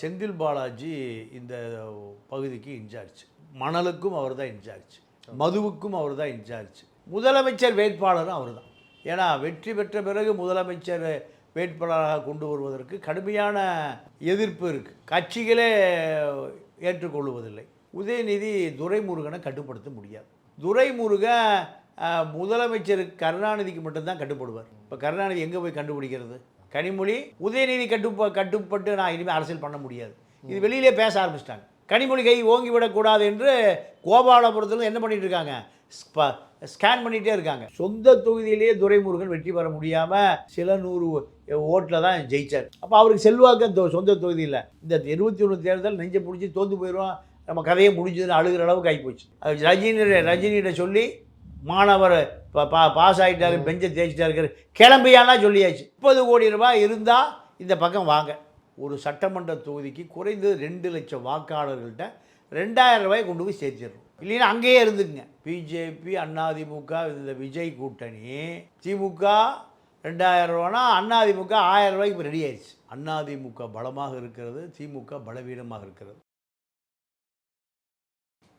செந்தில் பாலாஜி இந்த பகுதிக்கு இன்சார்ஜ். மணலுக்கும் அவர் தான் இன்சார்ஜ். மதுவுக்கும் அவர் தான் இன்சார்ஜ். முதலமைச்சர் வேட்பாளரும் அவர் தான் ஏன்னா வெற்றி பெற்ற பிறகு முதலமைச்சர் வேட்பாளராக கொண்டு வருவதற்கு கடுமையான எதிர்ப்பு இருக்குது கட்சிகளே ஏற்றுக்கொள்வதில்லை. உதயநிதி துரைமுருகனை கட்டுப்படுத்த முடியாது. துரைமுருகன் முதலமைச்சர் கருணாநிதிக்கு மட்டும்தான் கட்டுப்படுவார். இப்போ கருணாநிதி எங்கே போய் கண்டுபிடிக்கிறது? கனிமொழி உதயநிதி கட்டுப்ப கட்டுப்பட்டு நான் இனிமேல் அரசியல் பண்ண முடியாது. இது வெளியிலே பேச ஆரம்பிச்சிட்டாங்க. கனிமொழி கை ஓங்கி விடக்கூடாது என்று கோபாலபுரத்தில் என்ன பண்ணிட்டு இருக்காங்க? ஸ்கேன் பண்ணிகிட்டே இருக்காங்க. சொந்த தொகுதியிலேயே துரைமுருகன் வெற்றி பெற முடியாமல் சில நூறு ஓட்டில் தான் ஜெயிச்சார். அப்போ அவருக்கு செல்வாக்கு சொந்த தொகுதியில். இந்த இருபத்தி ஒன்று தேர்தல் நெஞ்சை பிடிச்சி தோந்து போயிடும் நம்ம கதையை முடிஞ்சதுன்னு அழுகிற அளவுக்கு ஆகிப்போச்சு அது ரஜினி ரஜினிகிட்ட சொல்லி மாணவர் பா பாஸ் ஆகிட்டாரு பெஞ்சை தேய்ச்சிட்டாரு கிளம்பியானா சொல்லியாச்சு. முப்பது கோடி ரூபாய் இருந்தால் இந்த பக்கம் வாங்க. ஒரு சட்டமன்ற தொகுதிக்கு குறைந்தது ரெண்டு லட்சம் வாக்காளர்கள்ட்ட ரெண்டாயிரம் ரூபாய் கொண்டு போய் சேர்த்திடணும். இல்லைன்னா அங்கேயே இருந்துக்குங்க. பிஜேபி அதிமுக இந்த விஜய் கூட்டணி திமுக ரெண்டாயிரம் ரூபானா அதிமுக ஆயிரம் ரூபாய்க்கு இப்போ ரெடி ஆயிடுச்சு. அதிமுக பலமாக இருக்கிறது திமுக பலவீனமாக இருக்கிறது.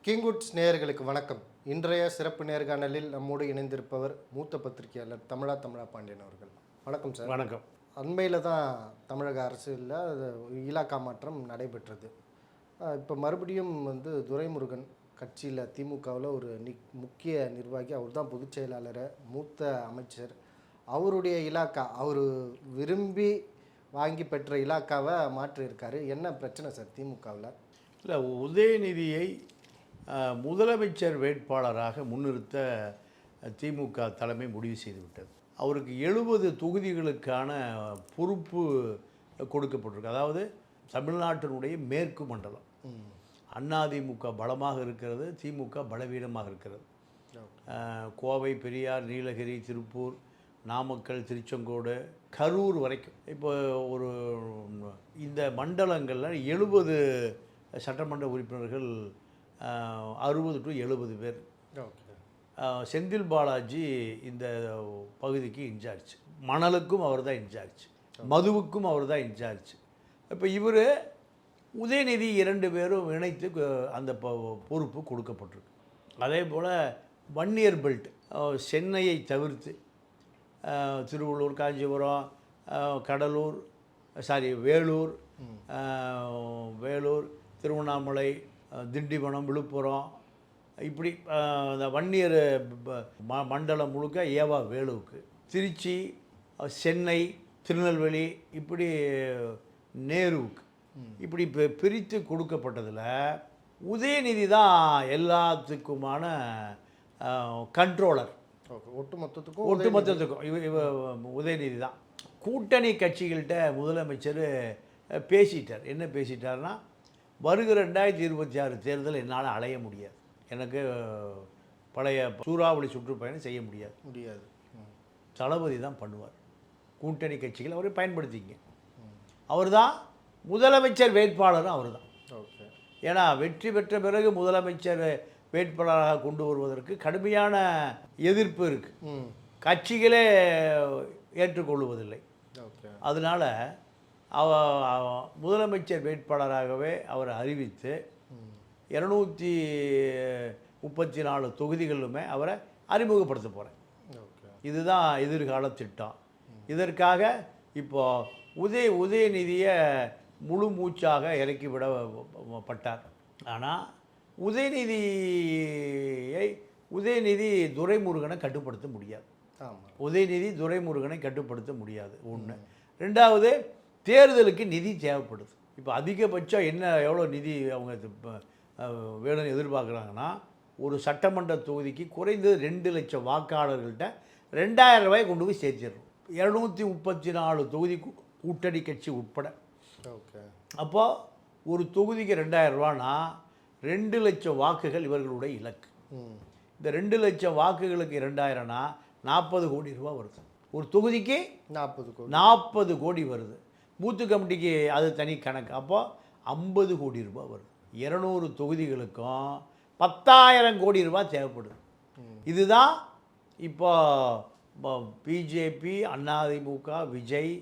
கிங்குட்ஸ் நேயர்களுக்கு வணக்கம். இன்றைய சிறப்பு நேர்காணலில் நம்மோடு இணைந்திருப்பவர் மூத்த பத்திரிகையாளர் தமிழா தமிழா பாண்டியன் அவர்கள். வணக்கம் சார். வணக்கம். அண்மையில் தான் தமிழக அரசில் அது இலாக்கா மாற்றம் நடைபெற்றது. இப்போ மறுபடியும் வந்து துரைமுருகன் கட்சியில் திமுகவில் ஒரு நி முக்கிய நிர்வாகி அவர் தான் பொதுச் செயலாளர் மூத்த அமைச்சர். அவருடைய இலாக்கா அவர் விரும்பி வாங்கி பெற்ற இலாக்காவை மாற்றியிருக்காரு. என்ன பிரச்சனை சார் திமுகவில்? இல்லை உதயநிதியை முதலமைச்சர் வேட்பாளராக முன்னிறுத்த திமுக தலைமை முடிவு செய்துவிட்டது. அவருக்கு எழுபது தொகுதிகளுக்கான பொறுப்பு கொடுக்கப்பட்டிருக்கு. அதாவது தமிழ்நாட்டினுடைய மேற்கு மண்டலம். அதிமுக பலமாக இருக்கிறது திமுக பலவீனமாக இருக்கிறது. கோவை பெரியார் நீலகிரி திருப்பூர் நாமக்கல் திருச்செங்கோடு கரூர் வரைக்கும். இப்போ ஒரு இந்த மண்டலங்களில் எழுபது சட்டமன்ற உறுப்பினர்கள் அறுபது டு எழுபது பேர். செந்தில் பாலாஜி இந்த பகுதிக்கு இன்சார்ஜ். மணலுக்கும் அவர் தான் இன்சார்ஜ் மதுவுக்கும் அவர் தான் இன்சார்ஜ். இப்போ இவர் உதயநிதி இரண்டு பேரும் இணைத்து அந்த பொறுப்பு கொடுக்கப்பட்டிருக்கு. அதே போல் வன்னியர் பெல்ட் சென்னையை தவிர்த்து திருவள்ளூர் காஞ்சிபுரம் கடலூர் சாரி வேலூர் வேலூர் திருவண்ணாமலை திண்டிவனம் விழுப்புரம் இப்படி அந்த வன்னியர் ம- மண்டலம் முழுக்க ஏவா வேலுவுக்கு திருச்சி சென்னை திருநெல்வேலி இப்படி நேருவுக்கு. இப்படி பிரித்து கொடுக்கப்பட்டதில் உதயநிதி தான் எல்லாத்துக்குமான கண்ட்ரோலர் ஓகே ஒட்டு மொத்தத்துக்கும் ஒட்டுமொத்தத்துக்கும் இவ இவ உதயநிதி தான் கூட்டணி கட்சிகள்கிட்ட முதலமைச்சர் பேசிட்டார். என்ன பேசிட்டார்னா வருகிற ரெண்டாயிரத்தி இருபத்தி ஆறு தேர்தல் என்னால் அலைய முடியாது. எனக்கு பழைய சூறாவளி சுற்றுப்பயணம் செய்ய முடியாது. முடியாது. தளபதி தான் பண்ணுவார். கூட்டணி கட்சிகள் அவரை பயன்படுத்திங்க. அவர் தான் முதலமைச்சர் வேட்பாளரும் அவர் தான். ஏன்னா வெற்றி பெற்ற பிறகு முதலமைச்சர் வேட்பாளராக கொண்டு வருவதற்கு கடுமையான எதிர்ப்பு இருக்குது கட்சிகளே ஏற்றுக்கொள்வதில்லை. அதனால் முதலமைச்சர் வேட்பாளராகவே அவர் அறிவித்து இரநூத்தி முப்பத்தி நாலு தொகுதிகளிலுமே அவரை அறிமுகப்படுத்த போகிறேன் இதுதான் எதிர்கால திட்டம். இதற்காக இப்போ உதய உதயநிதியை முழு மூச்சாக இறக்கி விடப்பட்டார் ஆனால் உதயநிதியை உதயநிதி துரைமுருகனை கட்டுப்படுத்த முடியாது. உதயநிதி துரைமுருகனை கட்டுப்படுத்த முடியாது. ஒன்று ரெண்டாவது தேர்தலுக்கு நிதி தேவைப்படுது. இப்போ அதிகபட்சம் என்ன எவ்வளோ நிதி அவங்க வேணும்னு எதிர்பார்க்குறாங்கன்னா ஒரு சட்டமன்ற தொகுதிக்கு குறைந்தது ரெண்டு லட்சம் வாக்காளர்கள்ட்ட ரெண்டாயிரம் ரூபாய் கொண்டு போய் சேர்த்திடணும். இரநூத்தி முப்பத்தி நாலு தொகுதி கூட்டணி கட்சி உட்பட. ஓகே. அப்போது ஒரு தொகுதிக்கு ரெண்டாயிரம் ரூபானா ரெண்டு லட்சம் வாக்குகள் இவர்களுடைய இலக்கு. இந்த ரெண்டு லட்சம் வாக்குகளுக்கு இரண்டாயிரம்னா நாற்பது கோடி ரூபா வருது. ஒரு தொகுதிக்கு நாற்பது கோடி. நாற்பது கோடி வருது. பூத்து கமிட்டிக்கு அது தனி கணக்கு. அப்போ ஐம்பது கோடி ரூபாய் வருது. இரநூறு தொகுதிகளுக்கும் பத்தாயிரம் கோடி ரூபாய் தேவைப்படுது. இதுதான் இப்போ பிஜேபி அதிமுக விஜய்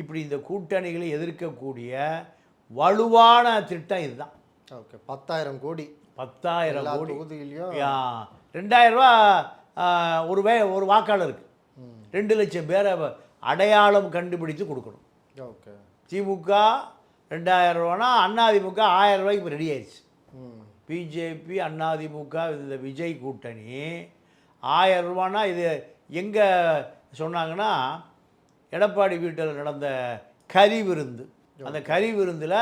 இப்படி இந்த கூட்டணிகளை எதிர்க்கக்கூடிய வலுவான திட்டம் இதுதான். ஓகே. பத்தாயிரம் கோடி. பத்தாயிரம் கோடி. ரெண்டாயிரம் ரூபா ஒரு வே ஒரு வாக்காளருக்கு. ரெண்டு லட்சம் பேரை அடையாளம் கண்டுபிடித்து கொடுக்கணும். திமுக ரெண்டாயிரம் ரூபானா அதிமுக ஆயிரம் ரூபாய்க்கு இப்போ ரெடி ஆயிடுச்சு. பிஜேபி அதிமுக இந்த விஜய் கூட்டணி ஆயிரம் ரூபானா இது எங்கே சொன்னாங்கன்னா எடப்பாடி வீட்டில் நடந்த கறி விருந்து. அந்த கறி விருந்தில்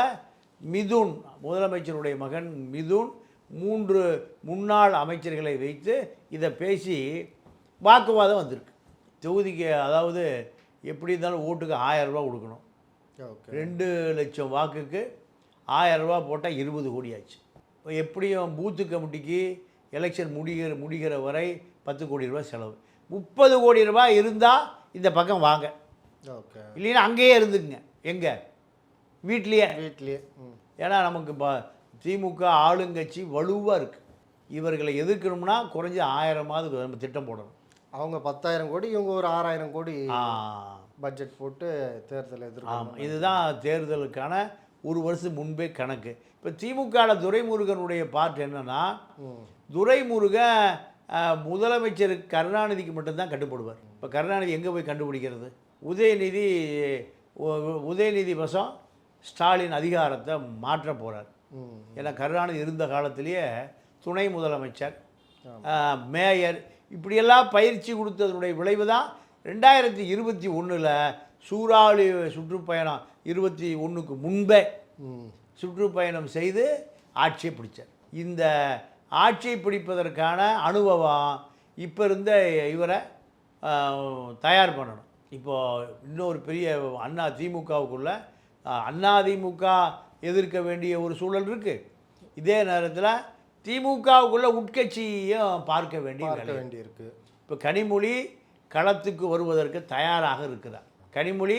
மிதுன் முதலமைச்சருடைய மகன் மிதுன் மூன்று முன்னாள் அமைச்சர்களை வைத்து இதை பேசி வாக்குவாதம் வந்திருக்கு. தொகுதிக்கு அதாவது எப்படி இருந்தாலும் ஓட்டுக்கு ஆயிரம் ரூபா கொடுக்கணும். ரெண்டு லட்சம் வாக்குக்கு ஆயிரம் ரூபா போட்டால் இருபது கோடி ஆச்சு இப்போ எப்படியும் பூத்து கமிட்டிக்கு எலெக்ஷன் முடிகிற முடிகிற வரை பத்து கோடி ரூபாய் செலவு. முப்பது கோடி ரூபாய் இருந்தால் இந்த பக்கம் வாங்க. ஓகே. இல்லைன்னா அங்கேயே இருந்துக்குங்க. எங்கே? வீட்லேயே. வீட்லேயே. ஏன்னா நமக்கு இப்போ திமுக ஆளுங்கட்சி வலுவாக இருக்குது இவர்களை எதிர்க்கணும்னா குறைஞ்ச ஆயிரமாவது நம்ம திட்டம் போடணும். அவங்க பத்தாயிரம் கோடி இவங்க ஒரு ஆறாயிரம் கோடி. ஆ. பட்ஜெட் போட்டு தேர்தல் ஆமாம் எதிர்க்கணும் இதுதான் தேர்தலுக்கான ஒரு வருஷம் முன்பே கணக்கு. இப்போ திமுகவில் துரைமுருகனுடைய பார்ட் என்னன்னா துரைமுருகன் முதலமைச்சர் கருணாநிதிக்கு மட்டும்தான் கட்டுப்படுவார். இப்போ கருணாநிதி எங்கே போய் கண்டுபிடிக்கிறது? உதயநிதி உதயநிதி வசம் ஸ்டாலின் அதிகாரத்தை மாற்ற போகிறார் ஏன்னா கருணாநிதி இருந்த காலத்திலேயே துணை முதலமைச்சர் மேயர் இப்படியெல்லாம் பயிற்சி கொடுத்ததனுடைய விளைவு தான் ரெண்டாயிரத்தி இருபத்தி ஒன்றில் சூறாவளி சுற்றுப்பயணம் இருபத்தி ஒன்றுக்கு முன்பே சுற்றுப்பயணம் செய்து ஆட்சியை பிடிச்சார். இந்த ஆட்சியை பிடிப்பதற்கான அனுபவம் இப்போ இருந்த இவரை தயார் பண்ணணும். இப்போ இன்னொரு பெரிய அண்ணா திமுகவுக்குள்ள அண்ணா திமுக எதிர்க்க வேண்டிய ஒரு சூழல் இருக்குது இதே நேரத்தில் திமுகவுக்குள்ள உட்கட்சியையும் பார்க்க வேண்டிய வேண்டியிருக்கு. இப்போ கனிமொழி களத்துக்கு வருவதற்கு தயாராக இருக்கிறார். கனிமொழி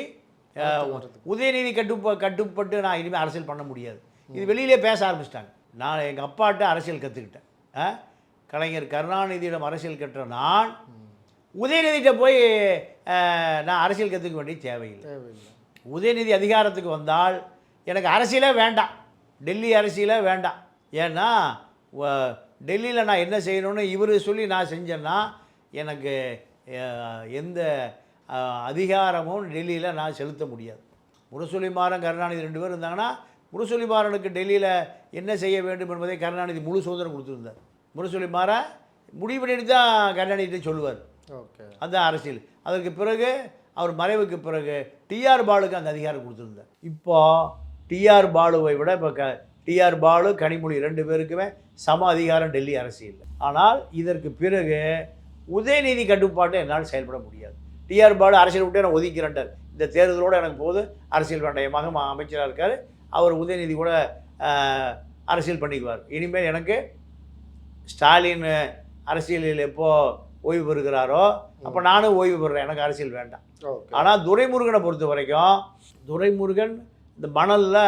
உதயநிதி கட்டுப்ப கட்டுப்பட்டு நான் இனிமேல் அரசியல் பண்ண முடியாது. இது வெளியிலே பேச ஆரம்பிச்சிட்டாங்க. நான் எங்கள் அப்பாட்ட அரசியல் கற்றுக்கிட்டேன் கலைஞர் கருணாநிதியிடம் அரசியல் கற்ற நான் உதயநிதிகிட்ட போய் நான் அரசியல் கற்றுக்க வேண்டிய தேவையில்லை. உதயநிதி அதிகாரத்துக்கு வந்தால் எனக்கு அரசியலே வேண்டாம். டெல்லி அரசியலே வேண்டாம். ஏன்னா டெல்லியில் நான் என்ன செய்யணும்னு இவர் சொல்லி நான் செஞ்சேன்னா எனக்கு எந்த அதிகாரமும் டெல்லியில் நான் செலுத்த முடியாது. முரசொலிமாறன் கருணாநிதி ரெண்டு பேரும் இருந்தாங்கன்னா முரசொலிமாறனுக்கு டெல்லியில் என்ன செய்ய வேண்டும் என்பதை கருணாநிதி முழு சுதந்திரம் கொடுத்துருந்தார். முரசொலிமாறன் முடிவு பண்ணிட்டு தான் கருணாநிதிட்ட சொல்லுவார். ஓகே. அந்த அரசியல். அதற்கு பிறகு அவர் மறைவுக்கு பிறகு டிஆர் பாலுக்கு அந்த அதிகாரம் கொடுத்துருந்தார். இப்போ டிஆர் பாலுவை விட இப்போ க டிஆர் பாலு கனிமொழி ரெண்டு பேருக்குமே சம அதிகாரம் டெல்லி அரசியல் ஆனால் இதற்கு பிறகு உதயநிதி கட்டுப்பாட்டை என்னால் செயல்பட முடியாது. டிஆர் பாலு அரசியல் விட்டு நான் ஒதுக்கிறேன்டார் இந்த தேர்தலோடு எனக்கு போது அரசியல் மகன் அமைச்சராக இருக்கார். அவர் உதயநிதி கூட அரசியல் பண்ணிக்குவார். இனிமேல் எனக்கு ஸ்டாலின் அரசியலில் எப்போ ஓய்வு பெறுகிறாரோ அப்போ நானும் ஓய்வு பெறுறேன். எனக்கு அரசியல் வேண்டாம். ஆனால் துரைமுருகனை பொறுத்த வரைக்கும் துரைமுருகன் இந்த மணலில்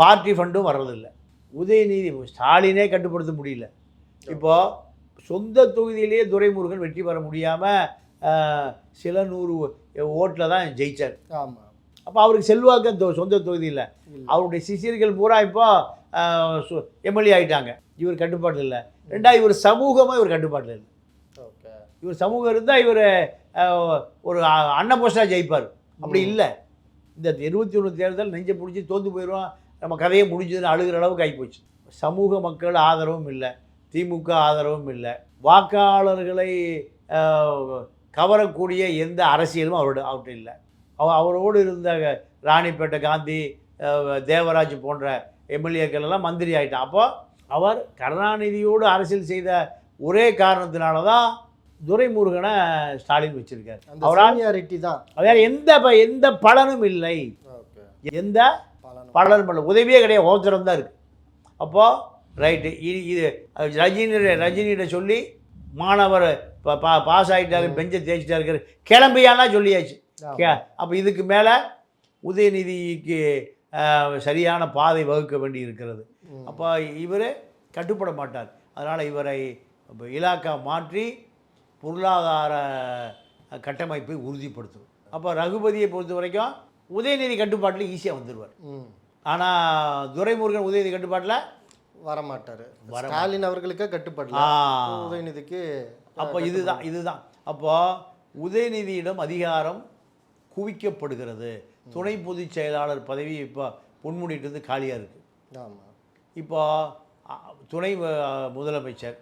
பார்ட்டி ஃபண்டும் வர்றதில்லை. உதயநிதி ஸ்டாலினே கட்டுப்படுத்த முடியல. இப்போது சொந்த தொகுதியிலேயே துரைமுருகன் வெற்றி பெற முடியாமல் சில நூறு ஓட்டில் தான் ஜெயிச்சார். ஆமாம் அப்போ அவருக்கு செல்வாக்கு சொந்த தொகுதியில். அவருடைய சிஷியர்கள் பூரா இப்போ எம்எல்ஏ ஆயிட்டாங்க. இவர் கட்டுப்பாட்டில் இல்லை. ரெண்டாவது இவர் சமூகமாக இவர் கட்டுப்பாட்டில் இல்லை. ஓகே. இவர் சமூகம் இருந்தால் இவர் ஒரு அன்னபோஸ்டாக ஜெயிப்பார். அப்படி இல்லை. இந்த இருபத்தி ஒன்று தேர்தல் நெஞ்சை பிடிச்சி தோற்று போயிடுவோம் நம்ம கதையை முடிஞ்சதுன்னு அழுகிற அளவுக்கு ஆகிப்போச்சு சமூக மக்கள் ஆதரவும் இல்லை. திமுக ஆதரவும் இல்லை. வாக்காளர்களை கவரக்கூடிய எந்த அரசியலும் அவரோட அவர்கிட்ட இல்லை. அவ அவரோடு இருந்த ராணிப்பேட்டை காந்தி தேவராஜ் போன்ற எம்எல்ஏக்கள் எல்லாம் மந்திரி ஆயிட்டான் அப்போ அவர் கருணாநிதியோடு அரசியல் செய்த ஒரே காரணத்தினால தான் துரைமுருகனை ஸ்டாலின் வச்சிருக்காரு. அந்த அவரால் சீனியாரிட்டி தான். வேற எந்த எந்த பலனும் இல்லை. எந்த பலனும் இல்லை. உதவியே கிடையாது. ஓத்திரம் தான் இருக்குது அப்போது ரைட்டு இது இது ரஜினி ரஜினிகிட்ட சொல்லி மாணவர் பா பா பாஸ் ஆகிட்டாரு பெஞ்சை தேய்ச்சிட்டா இருக்காரு. கிளம்பியானா சொல்லியாச்சு. அப்போ இதுக்கு மேலே உதயநிதிக்கு சரியான பாதை வகுக்க வேண்டி இருக்கிறது. அப்போ இவர் கட்டுப்பட மாட்டார். அதனால் இவரை இப்ப இலாக்கா மாற்றி பொருளாதார கட்டமைப்பை உறுதிப்படுத்தணும் அப்போ ரகுபதியை பொறுத்த வரைக்கும் உதயநிதி கட்டுப்பாட்டில் ஈஸியாக வந்துடுவார் ஆனால் துரைமுருகன் உதயநிதி கட்டுப்பாட்டில் வரமாட்டார். ஸ்டாலின் அவர்களுக்கே கட்டுப்படல. உதயநிதிக்கு அப்போ இதுதான் இதுதான். அப்போ உதயநிதியிடம் அதிகாரம் குவிக்கப்படுகிறது. துணை பொதுச் செயலாளர் பதவி இப்போ பொன்முடிட்டு காலியாக இருக்குது ஆமாம் இப்போ துணை முதலமைச்சர்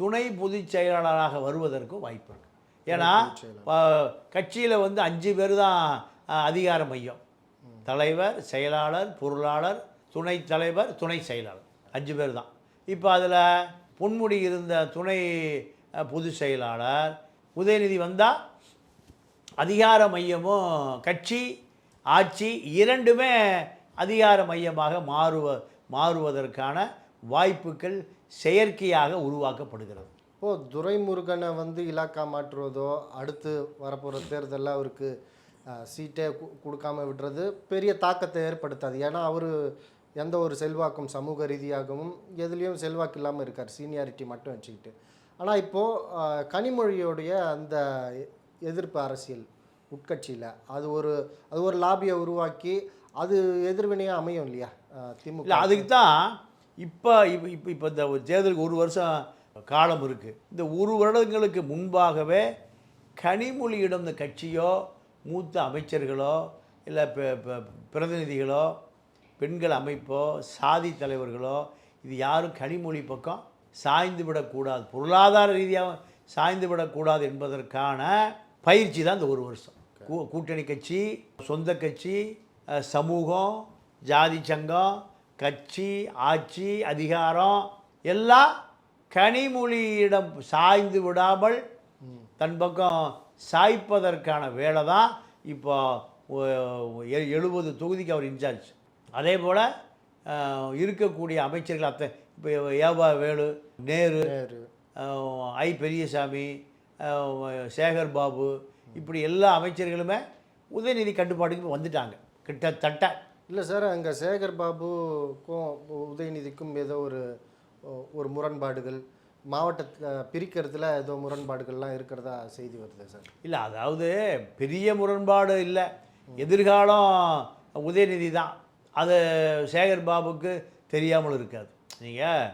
துணை பொதுச் செயலாளராக வருவதற்கும் வாய்ப்பு இருக்கு. ஏன்னா கட்சியில் வந்து அஞ்சு பேர் தான் அதிகார மையம். தலைவர் செயலாளர் பொருளாளர் துணைத் தலைவர் துணை செயலாளர். அஞ்சு பேர் தான். இப்போ அதில் பொன்முடி இருந்த துணை பொதுச் செயலாளர் உதயநிதி வந்தால் அதிகார மையமும் கட்சி ஆட்சி இரண்டுமே அதிகார மையமாக மாறுவ மாறுவதற்கான வாய்ப்புகள் செயற்கையாக உருவாக்கப்படுகிறது. ஓ துரைமுருகனை வந்து இலாக்கா மாற்றுவதோ அடுத்து வரப்போகிற தேர்தலில் அவருக்கு சீட்டே கு- கொடுக்காம விடுறது பெரிய தாக்கத்தை ஏற்படுத்தாது. ஏன்னா அவர் எந்த ஒரு செல்வாக்கும் சமூக ரீதியாகவும் எதுலேயும் செல்வாக்கு இல்லாமல் இருக்கார். சீனியாரிட்டி மட்டும் வச்சுக்கிட்டு. ஆனால் இப்போது கனிமொழியோடைய அந்த எதிர்ப்பு அரசியல் உட்கட்சியில் அது ஒரு அது ஒரு லாபியை உருவாக்கி அது எதிர்வினையாக அமையும் இல்லையா? திமுக. இல்லை அதுக்கு தான் இப்போ இப்போ இப்போ இப்போ இந்த தேர்தலுக்கு ஒரு வருஷம் காலம் இருக்குது இந்த ஒரு வருடங்களுக்கு முன்பாகவே கனிமொழியிடம் இந்த கட்சியோ மூத்த அமைச்சர்களோ இல்லை பிரதிநிதிகளோ பெண்கள் அமைப்போ சாதி தலைவர்களோ இது யாரும் கனிமொழி பக்கம் சாய்ந்து விடக்கூடாது. பொருளாதார ரீதியாக சாய்ந்து விடக்கூடாது என்பதற்கான பயிற்சி தான் இந்த ஒரு வருஷம். கூ- கூட்டணி கட்சி சொந்த கட்சி சமூகம் ஜாதி சங்கம் கட்சி ஆட்சி அதிகாரம் எல்லாம் கனிமொழியிடம் சாய்ந்து விடாமல் தன் பக்கம் சாய்ப்பதற்கான வேலை தான் இப்போ எழுபது தொகுதிக்கு அவர் இன்சார்ஜ். அதே போல் இருக்கக்கூடிய அமைச்சர்கள் அத்தை இப்போ ஏவா வேலு நேரு ஐ பெரியசாமி சேகர் பாபு இப்படி எல்லா அமைச்சர்களுமே உதயநிதி கட்டுப்பாட்டுக்கு வந்துட்டாங்க. கிட்டத்தட்ட. இல்லை சார் அங்கே சேகர் பாபுக்கும் உதயநிதிக்கும் ஏதோ ஒரு ஒரு முரண்பாடுகள். மாவட்டத்தை பிரிக்கிறதுல ஏதோ முரண்பாடுகள்லாம் இருக்கிறதா செய்தி வருது சார். இல்லை அதாவது பெரிய முரண்பாடு இல்லை. எதிர்காலம் உதயநிதி தான். அது சேகர் பாபுக்கு தெரியாமல் இருக்காது. நீங்கள்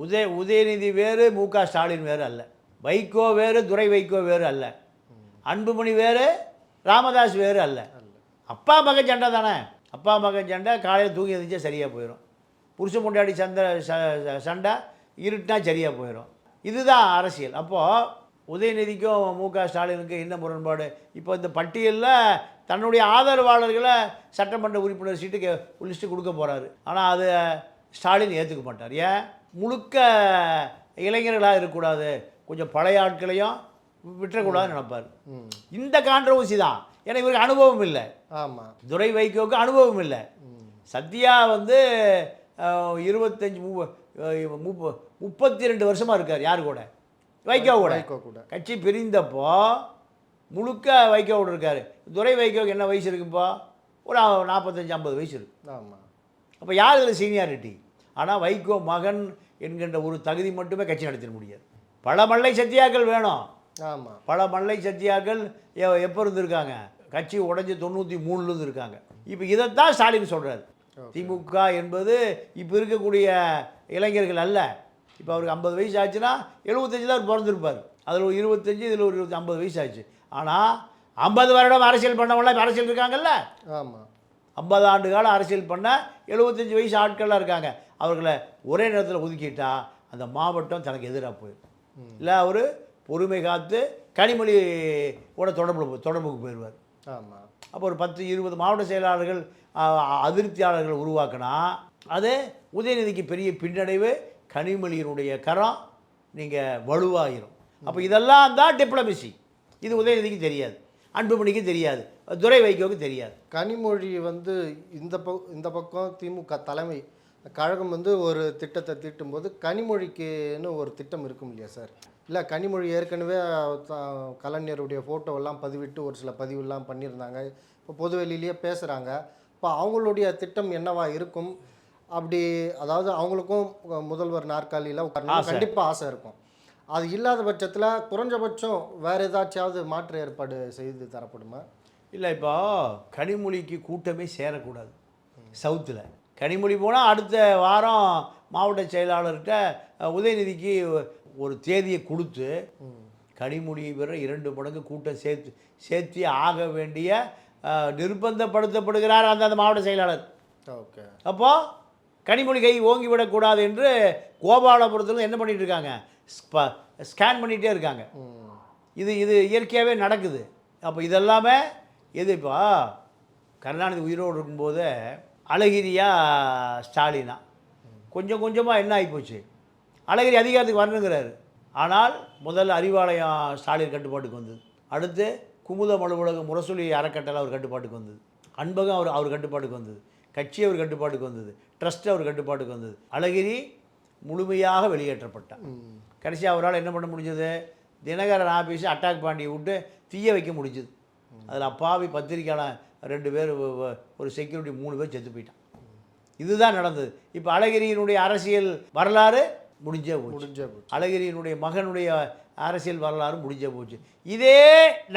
உதய உதயநிதி வேறு மு க ஸ்டாலின் வேறு அல்ல. வைகோ வேறு துரை வைகோ வேறு அல்ல. அன்புமணி வேறு ராமதாஸ் வேறு அல்ல. அப்பா மகன் சண்டை தானே? அப்பா மகன் சண்டை காலையில் தூங்கி எழுந்திரிச்சா சரியாக போயிடும் புருஷன் முண்டாடி சண்டை ச- சண்டை இருட்டினா சரியாக போயிடும் இதுதான் அரசியல். அப்போது உதயநிதிக்கும் மு க ஸ்டாலினுக்கும் என்ன முரண்பாடு? இப்போ இந்த பட்டியலில் தன்னுடைய ஆதரவாளர்களை சட்டமன்ற உறுப்பினர் சீட்டுக்கு லிஸ்ட்டு கொடுக்க போகிறாரு ஆனால் அது ஸ்டாலின் ஏற்றுக்க மாட்டார். ஏன்? முழுக்க இளைஞர்களாக இருக்கக்கூடாது. கொஞ்சம் பழைய ஆட்களையும் விட்டுறக்கூடாதுன்னு நினைப்பார். இந்த கான்ட்ரவர்சி தான். ஏன்னா இவருக்கு அனுபவம் இல்லை. ஆமாம் துரை வைகோவுக்கு அனுபவம் இல்லை. சத்யா வந்து இருபத்தஞ்சி மு முப்பத்தி ரெண்டு வருஷமாக இருக்கார் யார் கூட. வைகோ கூட. கட்சி பிரிந்தப்போ முழுக்க வைகோவோட இருக்கார் துரை வைகோவுக்கு என்ன வயசு இருக்குப்போ? ஒரு நாற்பத்தஞ்சு ஐம்பது வயசு இருக்கு. ஆமாம் அப்போ யார் இதில் சீனியாரிட்டி ஆனால் வைகோ மகன் என்கின்ற ஒரு தகுதி மட்டுமே கட்சி நடத்திட முடியாது. பல மல்லை சத்தியாக்கள் வேணும். ஆமாம் பல மல்லை சத்தியாக்கள் எப்போ இருந்திருக்காங்க கட்சி உடைஞ்சு தொண்ணூற்றி மூணுலேருந்து இருக்காங்க. இப்போ இதைத்தான் ஸ்டாலின் சொல்கிறார் திமுக என்பது இப்போ இருக்கக்கூடிய இளைஞர்கள் அல்ல. இப்போ அவருக்கு ஐம்பது வயசு ஆச்சுன்னா எழுபத்தஞ்சில் அவர் பிறந்திருப்பார். அதில் ஒரு இருபத்தஞ்சி இதில் ஒரு இருபத்தி ஐம்பது வயசு ஆச்சு. ஆனால் ஐம்பது வருடம் அரசியல் பண்ணவங்களாம் அரசியல் இருக்காங்கல்ல? ஆமாம் ஐம்பது ஆண்டு காலம் அரசியல் பண்ண எழுபத்தஞ்சி வயசு ஆட்கள்லாம் இருக்காங்க. அவர்களை ஒரே நேரத்தில் ஒதுக்கிட்டா அந்த மாவட்டம் தனக்கு எதிராக போயிடும். இல்லை அவர் பொறுமை காத்து கனிமொழியோட தொடர்பு தொடர்புக்கு போயிடுவார் ஆமாம் அப்போ ஒரு பத்து இருபது மாவட்ட செயலாளர்கள் அதிருப்தியாளர்கள் உருவாக்கினா அது உதயநிதிக்கு பெரிய பின்னடைவு கனிமொழியினுடைய கரம் நீங்கள் வலுவாயிரும். அப்போ இதெல்லாம் தான் டிப்ளமசி இது உதயநிதிக்கு தெரியாது. அன்புமணிக்கு தெரியாது. துரை வைகோவுக்கு தெரியாது. கனிமொழி வந்து இந்த ப இந்த பக்கம் திமுக தலைமை கழகம் வந்து ஒரு திட்டத்தை தீட்டும்போது கனிமொழிக்குன்னு ஒரு திட்டம் இருக்கும் இல்லையா சார்? இல்லை கனிமொழி ஏற்கனவே கலைஞருடைய photo-எல்லாம் பதிவிட்டு ஒரு சில பதிவுலாம் பண்ணியிருந்தாங்க. இப்போ பொதுவெளியிலேயே பேசுகிறாங்க இப்போ அவங்களுடைய திட்டம் என்னவா இருக்கும்? அப்படி அதாவது அவங்களுக்கும் முதல்வர் நாற்காலியில் கண்டிப்பாக ஆசை இருக்கும். அது இல்லாத பட்சத்தில் குறைஞ்சபட்சம் வேறு ஏதாச்சும் மாற்று ஏற்பாடு செய்து தரப்படுமா? இல்லை இப்போ கனிமொழிக்கு கூட்டமே சேரக்கூடாது. சவுத்தில். கனிமொழி போனால் அடுத்த வாரம் மாவட்ட செயலாளர்கிட்ட உதயநிதிக்கு ஒரு தேதியை கொடுத்து கனிமொழியை விட இரண்டு மடங்கு கூட்டம் சேர்த்து சேர்த்தி ஆக வேண்டிய நிர்பந்தப்படுத்தப்படுகிறார் அந்த அந்த மாவட்ட செயலாளர். ஓகே. அப்போ கனிமொழி கை ஓங்கி விடக்கூடாது என்று கோபாலபுரத்தில் என்ன பண்ணிகிட்டு இருக்காங்க? ஸ்ப- ஸ்கேன் பண்ணிகிட்டே இருக்காங்க. இது இது இயற்கையாகவே நடக்குது. அப்போ இதெல்லாமே எது இப்போ? கருணாநிதி உயிரோடு இருக்கும்போது அழகிரியா ஸ்டாலினா. கொஞ்சம் கொஞ்சமாக என்ன ஆகிப்போச்சு அழகிரி அதிகாரத்துக்கு வரணுங்கிறாரு. ஆனால் முதல்ல அறிவாலயம் ஸ்டாலின் கட்டுப்பாட்டுக்கு வந்தது. அடுத்து குமுதம் அலுவலகம் முரசொலி அறக்கட்டளை அவர் கட்டுப்பாட்டுக்கு வந்தது. அன்பகம் அவர் அவர் கட்டுப்பாட்டுக்கு வந்தது. கட்சி அவர் கட்டுப்பாட்டுக்கு வந்தது. ட்ரஸ்ட் அவர் கட்டுப்பாட்டுக்கு வந்தது. அழகிரி முழுமையாக வெளியேற்றப்பட்டார் ம் கடைசி அவரால் என்ன பண்ண முடிஞ்சது? தினகரன் ஆஃபீஸை அட்டாக் பாண்டியை விட்டு தீய வைக்க முடிஞ்சது. அதில் அப்பாவி பத்திரிக்கையாளர் ரெண்டு பேர் ஒரு செக்யூரிட்டி மூணு பேர் செத்து போயிட்டான். இதுதான் நடந்தது. இப்போ அழகிரியினுடைய அரசியல் வரலாறு முடிஞ்சே போச்சு. முடிஞ்சே போச்சு. அழகிரியினுடைய மகனுடைய அரசியல் வரலாறு முடிஞ்சே போச்சு. இதே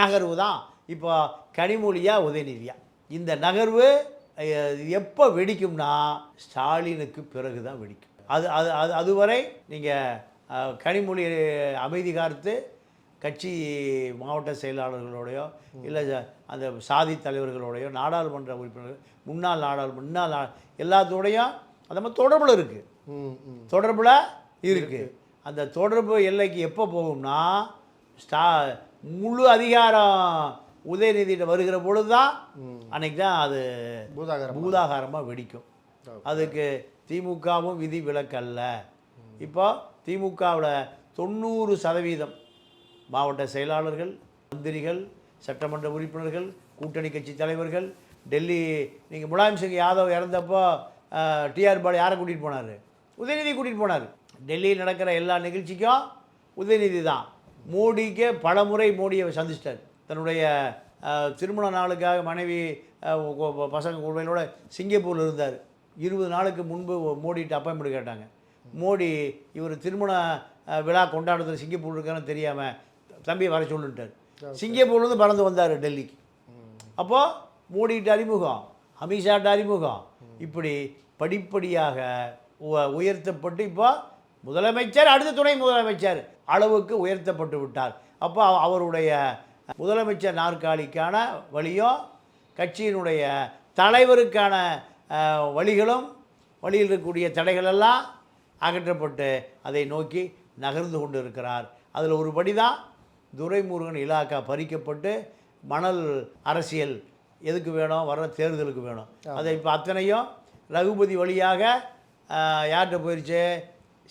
நகர்வு தான் இப்போ கனிமொழியா உதயநிதியா. இந்த நகர்வு எப்போ வெடிக்கும்னா ஸ்டாலினுக்கு பிறகு தான் வெடிக்கும். அது அது அது அதுவரை நீங்கள் கனிமொழி அமைதி காத்து கட்சி மாவட்ட செயலாளர்களோடையோ இல்லை அந்த சாதி தலைவர்களோடையோ நாடாளுமன்ற உறுப்பினர்கள் முன்னாள் நாடாளு முன்னாள் எல்லாத்தோடையும் அந்த மாதிரி தொடர்பில் இருக்குது தொடர்பில் இருக்கு. அந்த தொடர்பு எல்லைக்கு எப்போ போகும்னா ஸ்டா முழு அதிகாரம் உதயநிதியிட்ட வருகிற பொழுது தான் அன்னைக்கு தான் அது பூதாகரம் பூதாகாரமாக வெடிக்கும். அதுக்கு திமுகவும் விதி விலக்கல்ல இப்போ திமுகவில் தொண்ணூறு சதவீதம் மாவட்ட செயலாளர்கள் மந்திரிகள் சட்டமன்ற உறுப்பினர்கள் கூட்டணி கட்சி தலைவர்கள் டெல்லி நீங்கள் முலாயம் சிங் யாதவ் இறந்தப்போ டிஆர் பாலு யாரை கூட்டிகிட்டு போனார்? உதயநிதி கூட்டிகிட்டு போனார். டெல்லியில் நடக்கிற எல்லா நிகழ்ச்சிக்கும் உதயநிதி தான். மோடிக்கு பல முறை மோடியை சந்திச்சிட்டார். தன்னுடைய திருமண நாளுக்காக மனைவி பசங்க குழுவையோட சிங்கப்பூரில் இருந்தார். இருபது நாளுக்கு முன்பு மோடிட்டு அப்பாயின்மெண்ட் கேட்டாங்க. மோடி இவர் திருமண விழா கொண்டாடுறது சிங்கப்பூர் இருக்கான்னு தெரியாமல் தம்பியை வர சொல்லுட்டார். சிங்கப்பூர்லேருந்து பறந்து வந்தார் டெல்லிக்கு. அப்போது மோடிகிட்ட அறிமுகம் அமித்ஷாட்ட அறிமுகம். இப்படி படிப்படியாக உயர்த்தப்பட்டு இப்போ முதலமைச்சர் அடுத்த துணை முதலமைச்சர் அளவுக்கு உயர்த்தப்பட்டு விட்டார். அப்போ அவ- அவருடைய முதலமைச்சர் நாற்காலிக்கான வழியும் கட்சியினுடைய தலைவருக்கான வழிகளும் வழியில் இருக்கக்கூடிய தடைகளெல்லாம் அகற்றப்பட்டு அதை நோக்கி நகர்ந்து கொண்டு இருக்கிறார் அதில் ஒரு படி தான் துரைமுருகன் இலாக்கா பறிக்கப்பட்டு மணல் அரசியல் எதுக்கு வேணும் வர்ற தேர்தலுக்கு வேணும். அதை இப்போ அத்தனையும் ரகுபதி வழியாக யார்கிட்ட போயிடுச்சு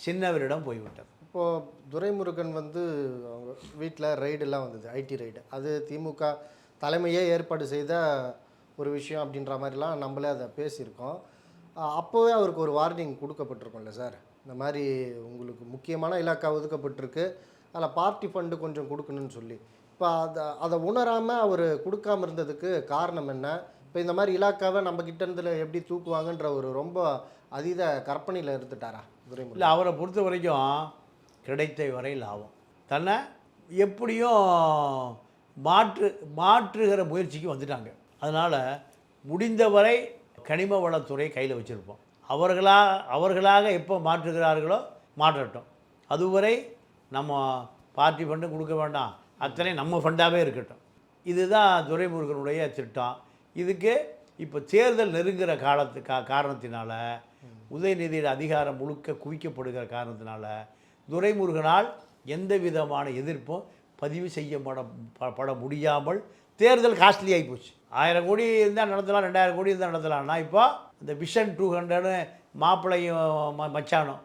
சின்னவரிடம் போய்விட்டது. இப்போது துரைமுருகன் வந்து அவங்க வீட்டில் ரைடெல்லாம் வந்தது ஐடி ரைடு அது திமுக தலைமையே ஏற்பாடு செய்த ஒரு விஷயம் அப்படின்ற மாதிரிலாம் நம்மளே அதை பேசியிருக்கோம். அப்போவே அவருக்கு ஒரு வார்னிங் கொடுக்கப்பட்டிருக்கோம்ல சார்? இந்த மாதிரி உங்களுக்கு முக்கியமான இலாக்கா ஒதுக்கப்பட்டிருக்கு. அதில் பார்ட்டி ஃபண்டு கொஞ்சம் கொடுக்கணும்னு சொல்லி. இப்போ அதை அதை உணராமல் அவர் கொடுக்காம இருந்ததுக்கு காரணம் என்ன? இப்போ இந்த மாதிரி இலாக்காவை நம்ம கிட்ட இருந்து எப்படி தூக்குவாங்கன்ற ஒரு ரொம்ப அதீத கற்பனையில் இருந்துட்டாரா துரைமுருகன்? இல்லை அவரை பொறுத்த வரைக்கும் கிடைத்த வரை லாபம். தன்னை எப்படியும் மாற்று மாற்றுகிற முயற்சிக்கு வந்துட்டாங்க. அதனால் முடிந்தவரை கனிம வளத்துறை கையில் வச்சுருப்போம். அவர்களாக அவர்களாக எப்போ மாற்றுகிறார்களோ மாற்றட்டும். அதுவரை நம்ம பார்ட்டி ஃபண்டு கொடுக்க வேண்டாம். அத்தனை நம்ம ஃபண்டாகவே இருக்கட்டும். இதுதான் துரைமுருகனுடைய திட்டம். இதுக்கு இப்போ தேர்தல் நெருங்கிற காலத்து கா காரணத்தினால உதயநிதியோட அதிகாரம் முழுக்க குவிக்கப்படுகிற காரணத்தினால துரைமுருகனால் எந்த விதமான எதிர்ப்பும் பதிவு செய்யப்பட பட முடியாமல் தேர்தல் காஸ்ட்லி ஆகி போச்சு. ஆயிரம் கோடி இருந்தால் நடத்தலாம் ரெண்டாயிரம் கோடி இருந்தால் நடத்தலாம்னா இப்போ இந்த விஷன் டூ ஹண்ட்ரட்னு மாப்பிள்ளையும் ம மச்சானும்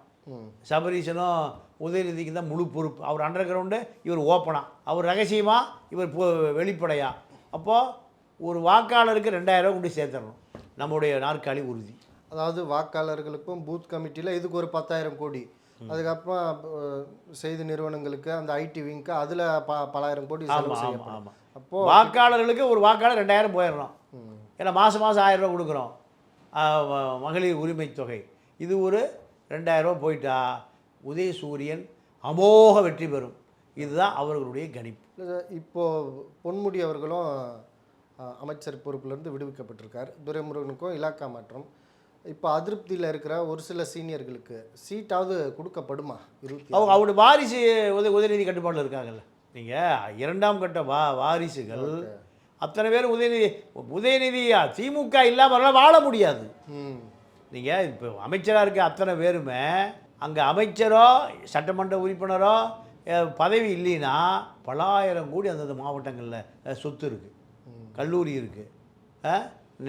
சபரீசனும் உதயநிதிக்கு தான் முழு பொறுப்பு. அவர் அண்டர் கிரவுண்டு இவர் ஓப்பனா அவர் ரகசியமா இவர் பொ வெளிப்படையா. அப்போது ஒரு வாக்காளருக்கு ரெண்டாயிரம் கொண்டு சேர்த்துடணும் நம்முடைய நாற்காலி உறுதி. அதாவது வாக்காளர்களுக்கும் பூத் கமிட்டியில் இதுக்கு ஒரு பத்தாயிரம் கோடி. அதுக்கப்புறம் செய்தி நிறுவனங்களுக்கு அந்த ஐடி விங்க்கு அதில் ப பலாயிரம் கோடி செலவு செய்யப்படும். அப்போ வாக்காளர்களுக்கு ஒரு வாக்காளர் ரெண்டாயிரம் போயிடணும் ம், ஏன்னா மாதம் மாதம் ஆயிரம் ரூபா கொடுக்குறோம். மகளிர் உரிமை தொகை. இது ஒரு ரெண்டாயிரம் ரூபா போயிட்டா உதயசூரியன் அமோக வெற்றி பெறும். இதுதான் அவர்களுடைய கணிப்பு. இப்போ பொன்முடி அவர்களும் அமைச்சர் பொறுப்பிலிருந்து விடுவிக்கப்பட்டிருக்கார். துரைமுருகனுக்கும் இலாக்கா மாற்றம் இப்போ அதிருப்தியில் இருக்கிற ஒரு சில சீனியர்களுக்கு சீட்டாவது கொடுக்கப்படுமா? இருபத்தி அவங்க அவருடைய வாரிசு உத உதயநிதி கட்டுப்பாட்டில் இருக்காங்கல்ல. நீங்கள் இரண்டாம் கட்ட வா வாரிசுகள் அத்தனை பேர் உதயநிதி உதயநிதி திமுக இல்லாமல் வாழ முடியாது. நீங்கள் இப்போ அமைச்சராக இருக்க அத்தனை பேருமே அங்கே அமைச்சரோ சட்டமன்ற உறுப்பினரோ பதவி இல்லைன்னா பலாயிரம் கோடி அந்தந்த மாவட்டங்களில் சொத்து இருக்குது கல்லூரி இருக்குது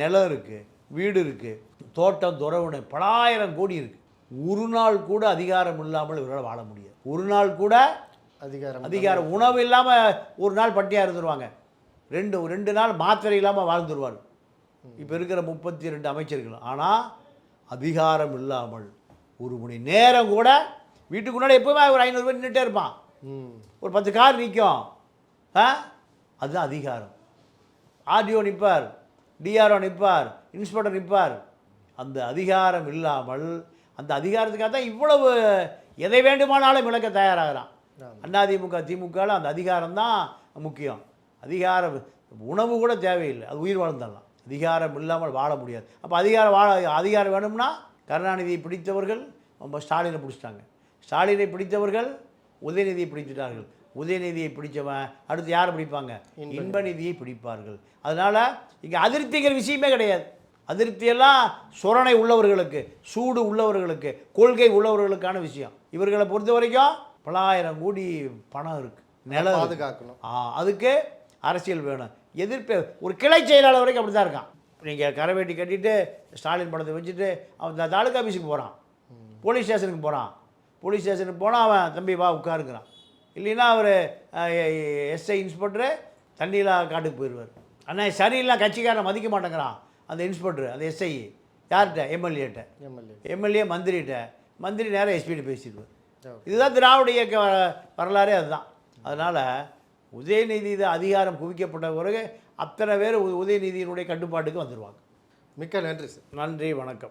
நிலம் இருக்குது வீடு இருக்குது தோட்டம் துறவுனை பலாயிரம் கோடி இருக்குது ஒரு நாள் கூட அதிகாரம் இல்லாமல் இவரால் வாழ முடியாது. ஒரு நாள் கூட அதிகாரம் அதிகாரம் உணவு இல்லாமல் ஒரு நாள் பட்டியாக இருந்துருவாங்க. ரெண்டு ரெண்டு நாள் மாத்திரை இல்லாமல் வாழ்ந்துருவார். இப்போ இருக்கிற முப்பத்தி ரெண்டு அமைச்சர்கள். ஆனால் அதிகாரம் இல்லாமல் ஒரு மணி நேரம் கூட வீட்டுக்கு முன்னாடி எப்பவுமே ஒரு ஐநூறு பேர் நின்றுட்டே இருப்பான். ஒரு பத்து கார் நிற்கும் ஆ? அதுதான் அதிகாரம். ஆர்டிஓ நிற்பார் டிஆர்ஓ நிற்பார் இன்ஸ்பெக்டர் நிற்பார் அந்த அதிகாரம் இல்லாமல் அந்த அதிகாரத்துக்காக தான் இவ்வளவு எதை வேண்டுமானாலும் இழக்க தயாராகிறான். அதிமுக திமுகவில் அந்த அதிகாரம் தான் முக்கியம். அதிகாரம் உணவு கூட தேவையில்லை. அது உயிர் வாழ்ந்துடலாம். அதிகாரம் இல்லாமல் வாழ முடியாது. அப்போ அதிகாரம் வாழ அதிகாரம் வேணும்னா கருணாநிதியை பிடித்தவர்கள் நம்ம ஸ்டாலினை பிடிச்சிட்டாங்க. ஸ்டாலினை பிடித்தவர்கள் உதயநிதியை பிடித்துட்டார்கள். உதயநிதியை பிடிச்சவன் அடுத்து யாரை பிடிப்பாங்க? இன்பநிதியை பிடிப்பார்கள். அதனால் இங்கே அதிருப்திங்கிற விஷயமே கிடையாது. அதிருப்தியெல்லாம் சுரணை உள்ளவர்களுக்கு சூடு உள்ளவர்களுக்கு கொள்கை உள்ளவர்களுக்கான விஷயம். இவர்களை பொறுத்த வரைக்கும் பலாயிரம் கோடி பணம் இருக்குது நிலம் இருக்கு. பாதுகாக்கணும். அதுக்கு அரசியல் வேணும். எதிர்ப்பு ஒரு கிளை செயலாளர் வரைக்கும் அப்படி தான் இருக்கான் நீங்கள் கரைவேட்டி கட்டிட்டு ஸ்டாலின் படத்தை வச்சுட்டு அவன் த- தாலுகா ஆஃபீஸுக்கு போகிறான் போலீஸ் ஸ்டேஷனுக்கு போகிறான் போலீஸ் ஸ்டேஷனுக்கு போனால் அவன் தம்பி வா உட்காருங்கிறான். இல்லைன்னா அவர் எஸ்ஐ இன்ஸ்பெக்டரு தண்ணியில் காட்டுக்கு போயிடுவார் அண்ணா சரியில்லாம் கட்சிக்காரன் மதிக்க மாட்டேங்கிறான். அந்த இன்ஸ்பெக்டர் அந்த எஸ்ஐ யார்கிட்ட? எம்எல்ஏட்ட எம்எல்ஏ எம்எல்ஏ மந்திரிகிட்ட மந்திரி நேராக எஸ்பிகிட்ட பேசிடுவார். இதுதான் திராவிட இயக்க வரலாறே அதுதான். அதனால் உதயநிதி அதிகாரம் குவிக்கப்பட்ட பிறகு அத்தனை பேர் உதயநிதியினுடைய கட்டுப்பாட்டுக்கு வந்துடுவாங்க மிக்க நன்றி சார். நன்றி வணக்கம்.